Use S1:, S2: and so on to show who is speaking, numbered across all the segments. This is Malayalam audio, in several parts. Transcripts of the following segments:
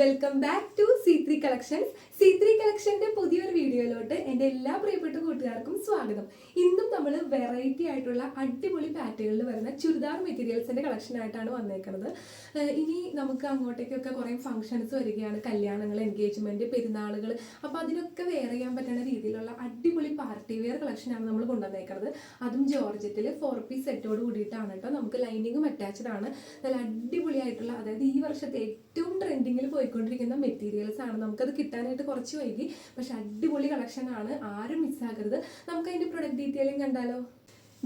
S1: Welcome back to C three collections C three കളക്ഷന്റെ പുതിയൊരു വീഡിയോയിലോട്ട് എന്റെ എല്ലാ പ്രിയപ്പെട്ട കൂട്ടുകാർക്കും സ്വാഗതം. ഇന്നും നമ്മൾ വെറൈറ്റി ആയിട്ടുള്ള അടിപൊളി പാറ്റേണിൽ വരുന്ന ചുരിദാർ മെറ്റീരിയൽസിന്റെ കളക്ഷൻ ആയിട്ടാണ് വന്നേക്കുന്നത്. ഇനി നമുക്ക് അങ്ങോട്ടേക്കൊക്കെ കുറേ ഫംഗ്ഷൻസ് വരികയാണ്. കല്യാണങ്ങൾ എൻഗേജ്മെന്റ് പെരുന്നാളുകൾ. അപ്പോൾ അതിനൊക്കെ വെയർ ചെയ്യാൻ പറ്റുന്ന രീതിയിലുള്ള അടിപൊളി പാർട്ടി വെയർ കളക്ഷനാണ് നമ്മൾ കൊണ്ടുവന്നേക്കുന്നത്. അതും ജോർജറ്റിൽ ഫോർ പീസ് സെറ്റോട് കൂടിയിട്ടാണ് കേട്ടോ. നമുക്ക് ലൈനിങ്ങും അറ്റാച്ച്ഡ് ആണ്. നല്ല അടിപൊളിയായിട്ടുള്ള അതായത് ഈ വർഷത്തെ ഏറ്റവും ട്രെൻഡിങ്ങിൽ പോയിക്കൊണ്ടിരിക്കുന്ന മെറ്റീരിയൽസ് ആണ്. നമുക്കത് കിട്ടാനായിട്ട് കുറച്ച് വൈകി. പക്ഷെ അടിപൊളി കളക്ഷൻ ആണ്. ആരും മിസ്സാക്കരുത് നമുക്ക് അതിന്റെ പ്രൊഡക്റ്റ് ഡീറ്റെയിലും കണ്ടാലോ?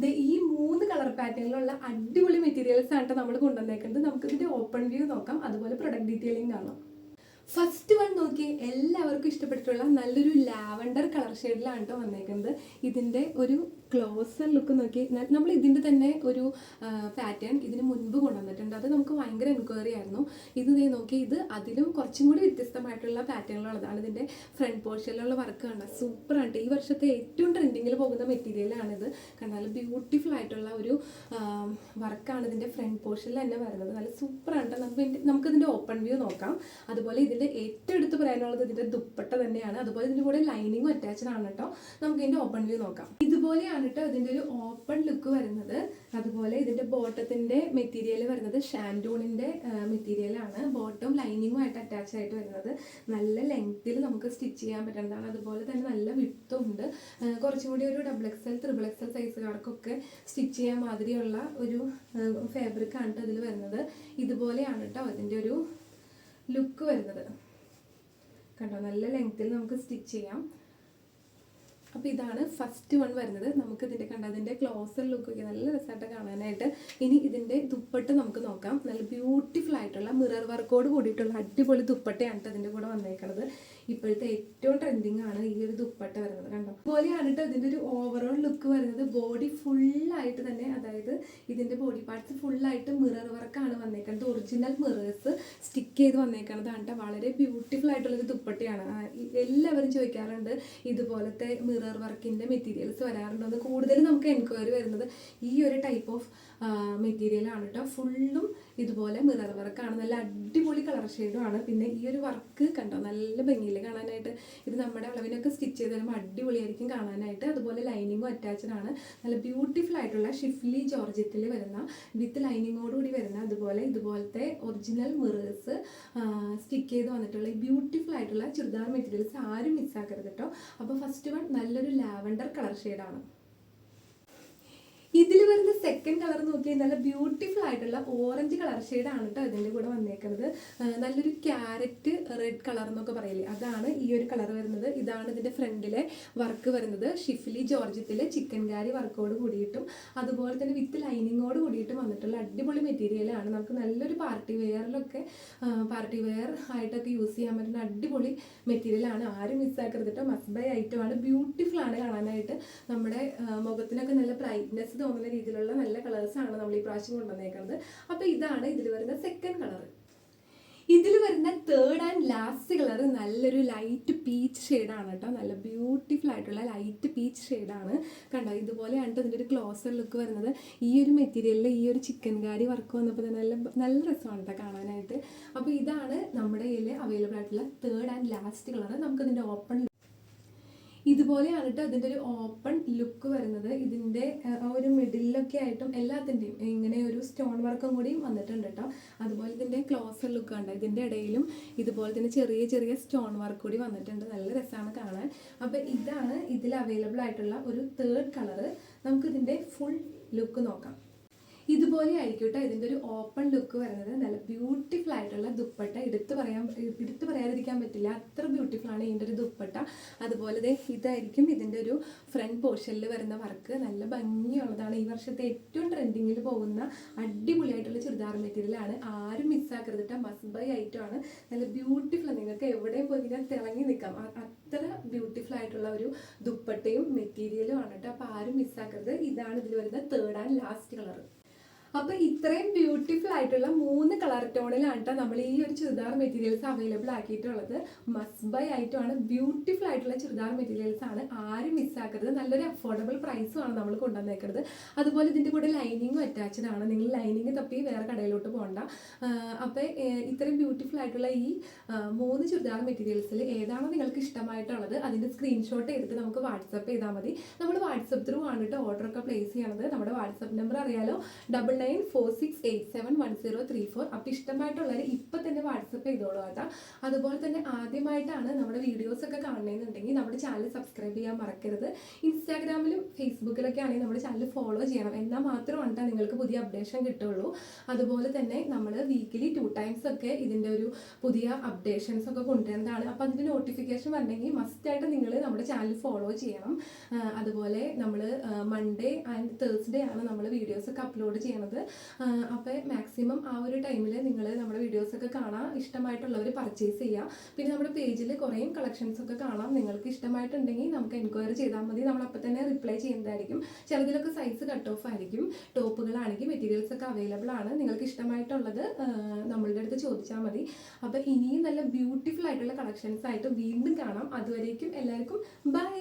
S1: ദേ ഈ മൂന്ന് കളർ പാറ്റേണിലുള്ള അടിപൊളി മെറ്റീരിയൽസ് ആണ് നമ്മൾ കൊണ്ടുവന്നേക്കുന്നത്. ഇതിന്റെ ഓപ്പൺ വ്യൂ നോക്കാം. അതുപോലെ പ്രൊഡക്റ്റ് ഡീറ്റെയിലും കാണാം. ഫസ്റ്റ് വൺ നോക്കി എല്ലാവർക്കും ഇഷ്ടപ്പെട്ടിട്ടുള്ള നല്ലൊരു ലാവണ്ടർ കളർ ഷെയ്ഡിലാണ് കേട്ടോ വന്നേക്കുന്നത്. ഇതിന്റെ ഒരു ക്ലോസർ ലുക്ക് നോക്കി നമ്മൾ ഇതിന്റെ തന്നെ ഒരു പാറ്റേൺ ഇതിന് മുൻപ് കൊണ്ടുവന്നിട്ടുണ്ട്. അത് നമുക്ക് ഭയങ്കര എൻക്വയറി ആയിരുന്നു. ഇത് നീ നോക്കി ഇത് അതിലും കുറച്ചും കൂടി വ്യത്യസ്തമായിട്ടുള്ള പാറ്റേണിലുള്ളതാണ് ഇതിന്റെ ഫ്രണ്ട് പോർഷനിലുള്ള വർക്ക് കണ്ട സൂപ്പറാണ് ഈ വർഷത്തെ ഏറ്റവും ട്രെൻഡിങ്ങിൽ പോകുന്ന മെറ്റീരിയലാണിത് കണ്ടാൽ ബ്യൂട്ടിഫുൾ ആയിട്ടുള്ള ഒരു വർക്കാണ് ഇതിന്റെ ഫ്രണ്ട് പോർഷനിൽ തന്നെ വരുന്നത്. നല്ല സൂപ്പറാണ്. നമുക്ക് ഇതിന്റെ- നമുക്കിതിന്റെ ഓപ്പൺ വ്യൂ നോക്കാം. അതുപോലെ ഇതിന്റെ ഏറ്റവും എടുത്ത് പറയാനുള്ളത് ഇതിന്റെ ദുപ്പട്ട തന്നെയാണ്. അതുപോലെ ഇതിന്റെ കൂടെ ലൈനിങ്ങും അറ്റാച്ച്ഡ് ആണ് കേട്ടോ നമുക്ക് ഇതിന്റെ ഓപ്പൺ വ്യൂ നോക്കാം. ഇതുപോലെയാണ് കേട്ടോ ഇതിന്റെ ഒരു ഓപ്പൺ ലുക്ക് വരുന്നത്. അതുപോലെ ഇതിന്റെ ബോട്ടത്തിന്റെ മെറ്റീരിയൽ വരുന്നത് ഷാൻഡൂണിന്റെ മെറ്റീരിയലാണ് ബോട്ടം ലൈനിങ്ങും ആയിട്ട് അറ്റാച്ച് ആയിട്ട് വരുന്നത്. നല്ല ലെങ്ത്തിൽ നമുക്ക് സ്റ്റിച്ച് ചെയ്യാൻ പറ്റുന്നതാണ്. അതുപോലെ തന്നെ നല്ല വിത്തും ഉണ്ട്. കുറച്ചും കൂടി ഒരു ഡബിൾ എക്സൽ ത്രിബിൾ എക്സൽ സൈസുകാർക്കൊക്കെ സ്റ്റിച്ച് ചെയ്യാൻ മാതിരിയുള്ള ഒരു ഫാബ്രിക് ആണ് കേട്ടോ ഇതിൽ വരുന്നത്. ഇതുപോലെയാണ് കേട്ടോ ഇതിന്റെ ഒരു ലുക്ക് വരുന്നത്. കണ്ടോ? നല്ല ലെങ്ത്തിൽ നമുക്ക് സ്റ്റിച്ച് ചെയ്യാം. അപ്പോൾ ഇതാണ് ഫസ്റ്റ് വൺ വരുന്നത്. നമുക്ക് ഇതിന്റെ കണ്ട അതിന്റെ ക്ലോസർ ലുക്കൊക്കെ നല്ല രസമായിട്ട് കാണാനായിട്ട്. ഇനി ഇതിന്റെ ദുപ്പട്ട നമുക്ക് നോക്കാം. നല്ല ബ്യൂട്ടിഫുൾ ആയിട്ടുള്ള മിറർ വർക്കോട് കൂടിയിട്ടുള്ള അടിപൊളി ദുപ്പട്ടയാണ് ട്ടോ ഇതിന്റെ കൂടെ വന്നേക്കുന്നത് ഇപ്പോഴത്തെ ഏറ്റവും ട്രെൻഡിങ് ആണ് ഈ ഒരു ദുപ്പട്ട വരുന്നത് കണ്ടോ? അതുപോലെയാണ് കേട്ടോ ഇതിന്റെ ഒരു ഓവറോൾ ലുക്ക് വരുന്നത്. ബോഡി ഫുള്ളായിട്ട് തന്നെ അതായത് ഇതിന്റെ ബോഡി പാർട്സ് ഫുള്ളായിട്ട് മിറർ വർക്കാണ് വന്നേക്കുന്നത് ഒറിജിനൽ മിറേഴ്സ് സ്റ്റിക്ക് ചെയ്ത് വന്നേക്കുന്നതാണ് വളരെ ബ്യൂട്ടിഫുൾ ആയിട്ടുള്ളൊരു ദുപ്പട്ടയാണ്. എല്ലാവരും ചോദിക്കാറുണ്ട് ഇതുപോലത്തെ മിറർ വർക്കിന്റെ മെറ്റീരിയൽസ് വരാറുണ്ടോ. എന്ന് കൂടുതലും നമുക്ക് എൻക്വയറി വരുന്നത് ഈ ഒരു ടൈപ്പ് ഓഫ് മെറ്റീരിയൽ ആണ് കേട്ടോ ഫുള്ളും ഇതുപോലെ മിറർ വർക്കാണ് നല്ല അടിപൊളി കളർ ആണ്. പിന്നെ ഈ ഒരു വർക്ക് കണ്ടോ? നല്ല ഭംഗിയിൽ കാണാനായിട്ട്. ഇത് നമ്മുടെ അളവിനൊക്കെ സ്റ്റിച്ച് ചെയ്ത് തരുമ്പോൾ അടിപൊളിയായിരിക്കും കാണാനായിട്ട്. അതുപോലെ ലൈനിങ്ങും അറ്റാച്ച്ഡ് ആണ്. നല്ല ബ്യൂട്ടിഫുൾ ആയിട്ടുള്ള ഷിഫ്ലി ജോർജറ്റിൽ വരുന്ന വിത്ത് ലൈനിങ്ങോടുകൂടി വരുന്ന അതുപോലെ ഇതുപോലത്തെ ഒറിജിനൽ മിറേഴ്സ് സ്റ്റിക്ക് ചെയ്ത് വന്നിട്ടുള്ള ബ്യൂട്ടിഫുൾ ആയിട്ടുള്ള ചുരിദാർ മെറ്റീരിയൽസ് ആരും മിസ്സാക്കരുത് കേട്ടോ അപ്പോൾ ഫസ്റ്റ് വൺ നല്ലൊരു ലാവൻഡർ കളർ ഷെയ്ഡാണ്. ഇതിൽ വരുന്ന സെക്കൻഡ് കളർ നോക്കിയാൽ നല്ല ബ്യൂട്ടിഫുൾ ആയിട്ടുള്ള ഓറഞ്ച് കളർ ഷെയ്ഡാണ് കേട്ടോ ഇതിന്റെ കൂടെ വന്നേക്കുന്നത് നല്ലൊരു ക്യാരറ്റ് റെഡ് കളർ എന്നൊക്കെ പറയില്ലേ? അതാണ് ഈ ഒരു കളർ വരുന്നത്. ഇതാണ് ഇതിന്റെ ഫ്രണ്ടിലെ വർക്ക് വരുന്നത്. ഷിഫ്ലി ജോർജത്തിലെ ചിക്കൻ കാരി വർക്കോട് കൂടിയിട്ടും അതുപോലെ തന്നെ വിത്ത് ലൈനിങ്ങോട് കൂടിയിട്ടും വന്നിട്ടുള്ള അടിപൊളി മെറ്റീരിയലാണ് നമുക്ക് നല്ലൊരു പാർട്ടി വെയറിലൊക്കെ പാർട്ടി വെയർ ആയിട്ടൊക്കെ യൂസ് ചെയ്യാൻ പറ്റുന്ന അടിപൊളി മെറ്റീരിയലാണ് ആരും മിസ്സാക്കരുത് കേട്ടോ മസ്റ്റ് ബൈ ഐറ്റമാണ് ബ്യൂട്ടിഫുൾ ആണ്. കാണാനായിട്ട്. നമ്മുടെ മുഖത്തിനൊക്കെ നല്ല ബ്രൈറ്റ്നെസ് തോന്നുന്ന രീതിയിലുള്ള നല്ല കളേഴ്സ് ആണ് നമ്മൾ ഈ പ്രാവശ്യം കൊണ്ടുവന്നേക്കുന്നത്. അപ്പോൾ ഇതാണ് ഇതിൽ വരുന്ന സെക്കൻഡ് കളർ ഇതിൽ വരുന്ന തേർഡ് ആൻഡ് ലാസ്റ്റ് കളർ നല്ലൊരു ലൈറ്റ് പീച്ച് ഷെയ്ഡാണ് കേട്ടോ. നല്ല ബ്യൂട്ടിഫുൾ ആയിട്ടുള്ള ലൈറ്റ് പീച്ച് ഷെയ്ഡാണ് കണ്ടോ? ഇതുപോലെയാണ് കേട്ടോ ഇതിന്റെ ഒരു ക്ലോസർ ലുക്ക് വരുന്നത്. ഈ ഒരു മെറ്റീരിയലിൽ ഈ ഒരു ചിക്കൻ കാരി വർക്ക് വന്നപ്പോൾ നല്ല നല്ല രസമാണ് കേട്ടോ കാണാനായിട്ട്. അപ്പോൾ ഇതാണ് നമ്മുടെ കയ്യിൽ അവൈലബിൾ ആയിട്ടുള്ള തേർഡ് ആൻഡ് ലാസ്റ്റ് കളർ നമുക്കതിന്റെ ഓപ്പൺ ഇതുപോലെയാണ് കേട്ടോ അതിന്റെ ഒരു ഓപ്പൺ ലുക്ക് വരുന്നത്. ഇതിന്റെ ഒരു മിഡിലൊക്കെ ആയിട്ടും എല്ലാത്തിന്റെയും ഇങ്ങനെ ഒരു സ്റ്റോൺ വർക്കും കൂടിയും വന്നിട്ടുണ്ട് കേട്ടോ അതുപോലെ ഇതിന്റെ ക്ലോസർ ലുക്ക് ഉണ്ട് ഇതിന്റെ ഇടയിലും ഇതുപോലെ തന്നെ ചെറിയ ചെറിയ സ്റ്റോൺ വർക്ക് കൂടി വന്നിട്ടുണ്ട്. നല്ല രസമാണ് കാണാൻ. അപ്പോൾ ഇതാണ് ഇതിൽ അവൈലബിൾ ആയിട്ടുള്ള ഒരു തേർഡ് കളറ് നമുക്കിതിന്റെ ഫുൾ ലുക്ക് നോക്കാം. ഇതുപോലെ ആയിരിക്കും കേട്ടോ ഇതിന്റെ ഒരു ഓപ്പൺ ലുക്ക് വരുന്നത്. നല്ല ബ്യൂട്ടിഫുൾ ആയിട്ടുള്ള ദുപ്പട്ട. എടുത്തു പറയാൻ എടുത്തു പറയാതിരിക്കാൻ പറ്റില്ല. അത്ര ബ്യൂട്ടിഫുൾ ആണ് ഇതിന്റെ ഒരു ദുപ്പട്ട. അതുപോലെ തന്നെ ഇതായിരിക്കും ഇതിന്റെ ഒരു ഫ്രണ്ട് പോർഷനിൽ വരുന്ന വർക്ക് നല്ല ഭംഗിയുള്ളതാണ്. ഈ വർഷത്തെ ഏറ്റവും ട്രെൻഡിങ്ങിൽ പോകുന്ന അടിപൊളിയായിട്ടുള്ള ചുരിദാർ മെറ്റീരിയലാണ് ആരും മിസ്സാക്കരുത് കേട്ടോ മസ്റ്റ് ബൈ ഐറ്റം ആണ്. നല്ല ബ്യൂട്ടിഫുൾ നിങ്ങൾക്ക് എവിടെയും പോയി കഴിഞ്ഞാൽ തിളങ്ങി നിൽക്കാം. അത്ര ബ്യൂട്ടിഫുൾ ആയിട്ടുള്ള ഒരു ദുപ്പട്ടയും മെറ്റീരിയലും ആണ് കേട്ടോ അപ്പോൾ ആരും മിസ്സാക്കരുത് ഇതാണ് ഇതിൽ വരുന്ന തേർഡ് ആൻഡ് ലാസ്റ്റ് കളർ അപ്പൊ ഇത്രയും ബ്യൂട്ടിഫുൾ ആയിട്ടുള്ള മൂന്ന് കളർ ടോണിലാണ് കേട്ടോ നമ്മൾ ഈ ഒരു ചുരിദാർ മെറ്റീരിയൽസ് അവൈലബിൾ ആക്കിയിട്ടുള്ളത്. മസ്റ്റ് ബൈ ആയിട്ടുമാണ് ബ്യൂട്ടിഫുൾ ആയിട്ടുള്ള ചുരിദാർ മെറ്റീരിയൽസ് ആണ് ആരും മിസ്സാക്കരുത് നല്ലൊരു അഫോർഡബിൾ പ്രൈസും ആണ് നമ്മൾ കൊണ്ടുവന്നേക്കുന്നത് അതുപോലെ ഇതിന്റെ കൂടെ ലൈനിങ്ങും അറ്റാച്ച്ഡ് ആണ്. നിങ്ങൾ ലൈനിങ് തപ്പി വേറെ കടയിലോട്ട് പോകണ്ട അപ്പോൾ ഇത്രയും ബ്യൂട്ടിഫുൾ ആയിട്ടുള്ള ഈ മൂന്ന് ചുരിദാർ മെറ്റീരിയൽസിൽ ഏതാണോ നിങ്ങൾക്ക് ഇഷ്ടമായിട്ടുള്ളത് അതിന്റെ സ്ക്രീൻഷോട്ട് എടുത്ത് നമുക്ക് വാട്സപ്പ് ചെയ്താൽ മതി. നമ്മൾ വാട്സപ്പ് ത്രൂ ആണ് കേട്ടോ ഓർഡർ ഒക്കെ പ്ലേസ് ചെയ്യണത്. നമ്മുടെ വാട്സപ്പ് നമ്പർ അറിയാലോ? Double nine four six eight seven one zero three four. അപ്പോൾ ഇഷ്ടമായിട്ടുള്ളവർ ഇപ്പം തന്നെ വാട്സപ്പ് ചെയ്തോളൂ കേട്ടോ. അതുപോലെ തന്നെ ആദ്യമായിട്ടാണ് നമ്മുടെ വീഡിയോസ് ഒക്കെ കാണണമെന്നുണ്ടെങ്കിൽ നമ്മുടെ ചാനൽ സബ്സ്ക്രൈബ് ചെയ്യാൻ മറക്കരുത്. ഇൻസ്റ്റാഗ്രാമിലും ഫേസ്ബുക്കിലൊക്കെ ആണെങ്കിൽ നമ്മുടെ ചാനൽ ഫോളോ ചെയ്യണം. എന്നാൽ മാത്രമാണ് നിങ്ങൾക്ക് പുതിയ അപ്ഡേഷൻ കിട്ടുള്ളൂ. അതുപോലെ തന്നെ നമ്മൾ വീക്കിലി ടു ടൈംസ് ഒക്കെ ഇതിന്റെ ഒരു പുതിയ അപ്ഡേഷൻസ് ഒക്കെ കൊണ്ടുവരുന്നതാണ്. അപ്പോൾ അതിന്റെ നോട്ടിഫിക്കേഷൻ വരണമെങ്കിൽ മസ്റ്റായിട്ട് നിങ്ങൾ നമ്മുടെ ചാനൽ ഫോളോ ചെയ്യണം. അതുപോലെ നമ്മൾ മൺഡേ ആൻഡ് തേഴ്സ്ഡേ ആണ് നമ്മൾ വീഡിയോസ് ഒക്കെ അപ്ലോഡ് ചെയ്യണത്. അപ്പോൾ മാക്സിമം ആ ഒരു ടൈമിൽ നിങ്ങൾ നമ്മുടെ വീഡിയോസൊക്കെ കാണാൻ ഇഷ്ടമായിട്ടുള്ളവർ പർച്ചേസ് ചെയ്യുക പിന്നെ നമ്മുടെ പേജിൽ കുറേയും കളക്ഷൻസൊക്കെ കാണാം. നിങ്ങൾക്ക് ഇഷ്ടമായിട്ടുണ്ടെങ്കിൽ നമുക്ക് എൻക്വയറി ചെയ്താൽ മതി. നമ്മൾ അപ്പോൾ തന്നെ റിപ്ലൈ ചെയ്യുന്നതായിരിക്കും. ചിലതിലൊക്കെ സൈസ് കട്ട് ഓഫ് ആയിരിക്കും. ടോപ്പുകളാണെങ്കിൽ മെറ്റീരിയൽസ് ഒക്കെ അവൈലബിൾ ആണ്. നിങ്ങൾക്ക് ഇഷ്ടമായിട്ടുള്ളത് നമ്മളുടെ അടുത്ത് ചോദിച്ചാൽ മതി. അപ്പോൾ ഇനിയും നല്ല ബ്യൂട്ടിഫുൾ ആയിട്ടുള്ള കളക്ഷൻസ് ആയിട്ട് വീണ്ടും കാണാം. അതുവരേക്കും എല്ലാവർക്കും ബൈ